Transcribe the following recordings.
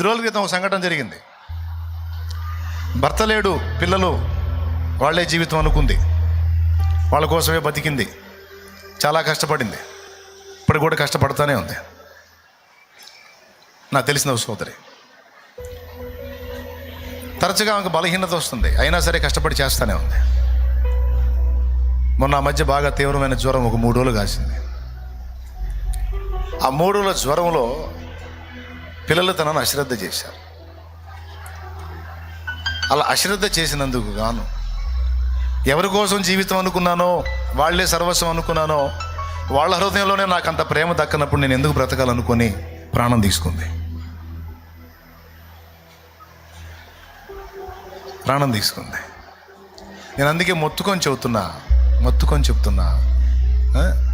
కొద్ది రోజుల క్రితం ఒక సంఘటన జరిగింది. భర్త లేడు పిల్లలు వాళ్ళే జీవితం అనుకుంది. వాళ్ళ కోసమే బతికింది. చాలా కష్టపడింది. ఇప్పుడు కూడా కష్టపడుతూనే ఉంది. నాకు తెలిసిన సోదరి. తరచుగా ఆమెకు బలహీనత వస్తుంది. అయినా సరే కష్టపడి చేస్తూనే ఉంది. మొన్న ఆ మధ్య బాగా తీవ్రమైన జ్వరం ఒక మూడు రోజులు కాసింది. ఆ మూడు రోజుల జ్వరంలో పిల్లలు తనను అశ్రద్ధ చేశారు. అలా అశ్రద్ధ చేసినందుకు గాను ఎవరి కోసం జీవితం అనుకున్నానో వాళ్ళే సర్వస్వం అనుకున్నానో వాళ్ళ హృదయంలోనే నాకు అంత ప్రేమ దక్కనప్పుడు నేను ఎందుకు బ్రతకాలనుకొని ప్రాణం తీసుకుంది? ప్రాణం తీసుకుంది. నేను అందుకే మొత్తుకొని చెబుతున్నా మొత్తుకొని చెప్తున్నా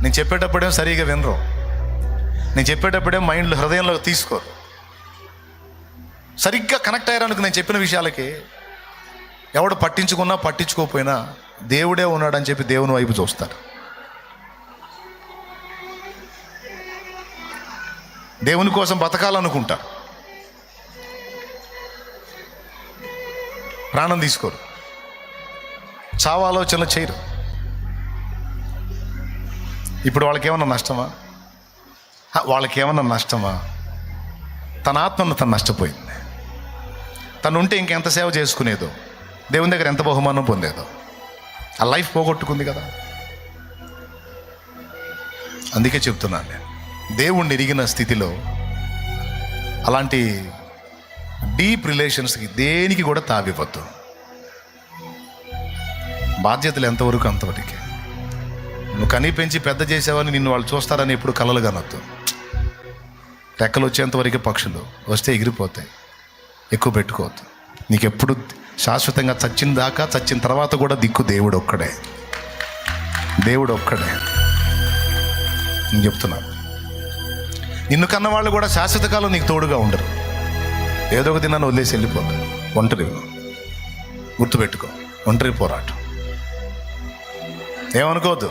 నేను చెప్పేటప్పుడేం సరిగా వినరు. నేను చెప్పేటప్పుడే మైండ్లో హృదయంలో తీసుకోరు. సరిగ్గా కనెక్ట్ అయ్యారనుకు నేను చెప్పిన విషయాలకి ఎవడు పట్టించుకున్నా పట్టించుకోకపోయినా దేవుడే ఉన్నాడని చెప్పి దేవుని వైపు చూస్తారు. దేవుని కోసం బతకాలనుకుంటారు. ప్రాణం తీసుకోరు. చావాలోచనలు చేయరు. ఇప్పుడు వాళ్ళకి ఏమన్నా నష్టమా వాళ్ళకేమన్నా వాళ్ళకి ఏమన్నా నష్టమా? తన ఆత్మను తను నష్టపోయింది. తను ఉంటే ఇంకెంత సేవ చేసుకునేదో దేవుని దగ్గర ఎంత బహుమానం పొందేదో. ఆ లైఫ్ పోగొట్టుకుంది కదా. అందుకే చెప్తున్నాను నేను దేవుణ్ణి ఎరిగిన స్థితిలో అలాంటి డీప్ రిలేషన్స్కి దేనికి కూడా తావివ్వద్దు. బాధ్యతలు ఎంతవరకు అంతవరకే. నువ్వు కనీ పెంచి పెద్ద చేసావని నిన్ను వాళ్ళు చూస్తారని ఎప్పుడు కలలు కనొద్దు. రెక్కలు వచ్చేంతవరకు పక్షులు వస్తే ఎగిరిపోతాయి. ఎక్కువ పెట్టుకోవద్దు. నీకు ఎప్పుడు శాశ్వతంగా చచ్చిన దాకా చచ్చిన తర్వాత కూడా దిక్కు దేవుడు ఒక్కడే దేవుడు ఒక్కడే నేను చెప్తున్నాను నిన్ను కన్నవాళ్ళు కూడా శాశ్వత కాలం నీకు తోడుగా ఉండరు. ఏదో ఒక దినాన్ని వదిలేసి వెళ్ళిపోతారు ఒంటరి గుర్తుపెట్టుకో. ఒంటరి పోరాటం. ఏమనుకోవద్దు.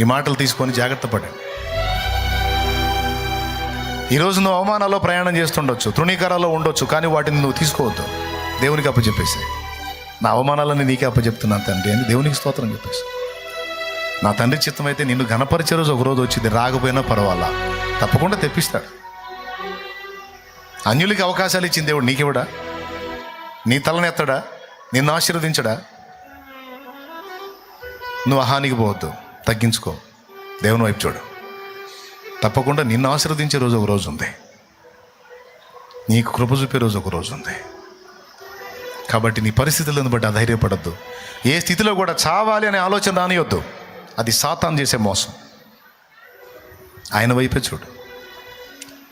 ఈ మాటలు తీసుకొని జాగ్రత్త పడండి. ఈరోజు నువ్వు అవమానాల్లో ప్రయాణం చేస్తుండొచ్చు తృణీకారాల్లో ఉండొచ్చు కానీ వాటిని నువ్వు తీసుకోవద్దు. దేవునికి అప్పచెప్పేసి నా అవమానాలని నీకే అప్పచెప్తున్నాను తండ్రి అని దేవునికి స్తోత్రం చెప్పేసి. నా తండ్రి చిత్తం అయితే నిన్ను ఘనపరిచే రోజు ఒక రోజు వచ్చింది రాకపోయినా పర్వాలా? తప్పకుండా తెప్పిస్తాడు. అన్యులకి అవకాశాలు ఇచ్చింది దేవుడు నీకెవడా నీ తలనెత్తడా నిన్ను ఆశీర్వదించడా? నువ్వు అహానికి పోవద్దు తగ్గించుకో. దేవుని వైపు చూడు. తప్పకుండా నిన్ను ఆశీర్వదించే రోజు ఒక రోజు ఉంది. నీకు కృప చూపే రోజు ఒక రోజు ఉంది. కాబట్టి నీ పరిస్థితులను బట్టి అధైర్యపడద్దు. ఏ స్థితిలో కూడా చావాలి అనే ఆలోచన రానియొద్దు. అది సాతాన్ చేసే మోసం. ఆయన వైపే చూడు.